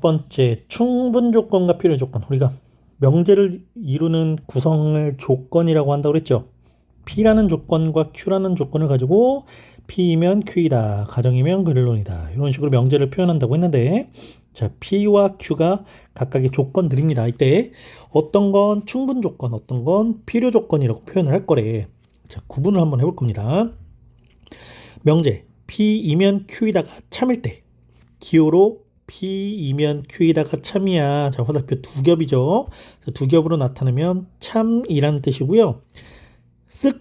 첫 번째 충분 조건과 필요 조건. 우리가 명제를 이루는 구성을 조건이라고 한다고 그랬죠. P라는 조건과 Q라는 조건을 가지고 P이면 Q이다. 가정이면 근론이다. 이런 식으로 명제를 표현한다고 했는데 자, P와 Q가 각각의 조건들입니다. 이때 어떤 건 충분 조건, 어떤 건 필요 조건이라고 표현을 할 거래. 자, 구분을 한번 해볼 겁니다. 명제 P이면 Q이다가 참일 때 기호로 P이면 Q이다가 참이야. 자, 화살표 두 겹이죠. 자, 두 겹으로 나타나면 참이라는 뜻이고요. 쓱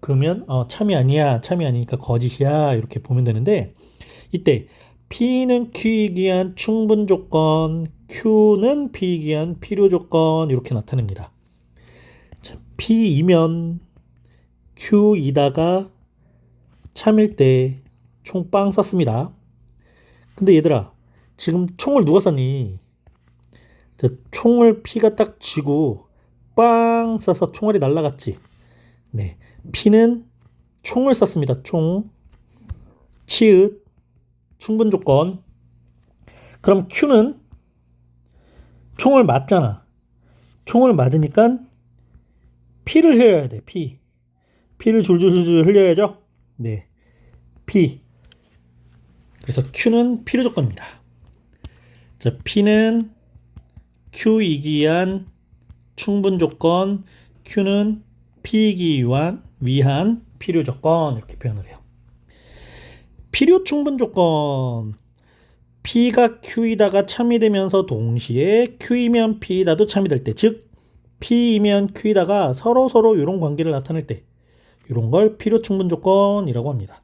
그러면 어, 참이 아니야. 참이 아니니까 거짓이야. 이렇게 보면 되는데 이때 P는 Q이기 위한 충분 조건, Q는 P이기 위한 필요 조건 이렇게 나타냅니다. 자, P이면 Q이다가 참일 때 총빵 쐈습니다. 근데 얘들아, 지금 총을 누가 쐈니? 자, 총을 피가 딱 쥐고 빵 쏴서 총알이 날아갔지. 네, 피는 총을 쐈습니다. 총. 치읓. 충분 조건. 그럼 Q는 총을 맞잖아. 총을 맞으니까 피를 흘려야 돼. 피. 피를 줄줄줄 흘려야죠. 네. P. 그래서 Q는 필요 조건입니다. 자, P는 Q이기 위한 충분 조건, Q는 P이기 위한, 위한 필요 조건 이렇게 표현을 해요. 필요 충분 조건 P가 Q이다가 참이 되면서 동시에 Q이면 P이다도 참이 될 때, 즉 P이면 Q이다가 서로 서로 이런 관계를 나타낼 때 이런 걸 필요 충분 조건이라고 합니다.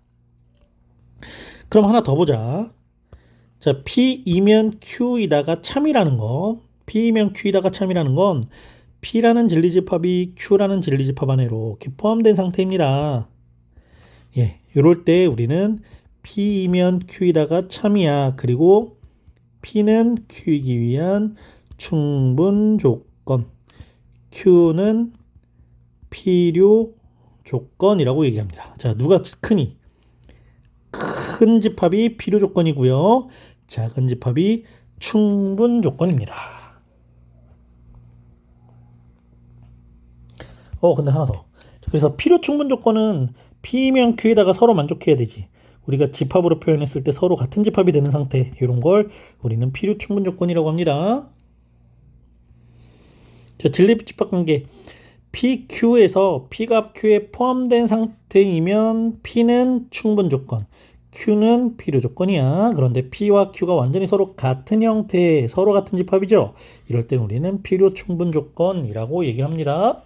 그럼 하나 더 보자. 자, P이면 Q이다가 참이라는 거. P이면 Q이다가 참이라는 건 P라는 진리집합이 Q라는 진리집합 안으로 이렇게 포함된 상태입니다. 예, 이럴 때 우리는 P이면 Q이다가 참이야. 그리고 P는 Q이기 위한 충분 조건. Q는 필요 조건이라고 얘기합니다. 자, 누가 크니? 큰 집합이 필요 조건이고요. 작은 집합이 충분 조건입니다. 어, 근데 하나 더. 그래서 필요 충분 조건은 P면 Q에다가 서로 만족해야 되지. 우리가 집합으로 표현했을 때 서로 같은 집합이 되는 상태. 이런 걸 우리는 필요 충분 조건이라고 합니다. 자, 진립 집합 관계. PQ에서 P가 Q에 포함된 상태이면 P는 충분 조건, Q는 필요 조건이야. 그런데 P와 Q가 완전히 서로 같은 형태, 서로 같은 집합이죠. 이럴 땐 우리는 필요 충분 조건이라고 얘기합니다.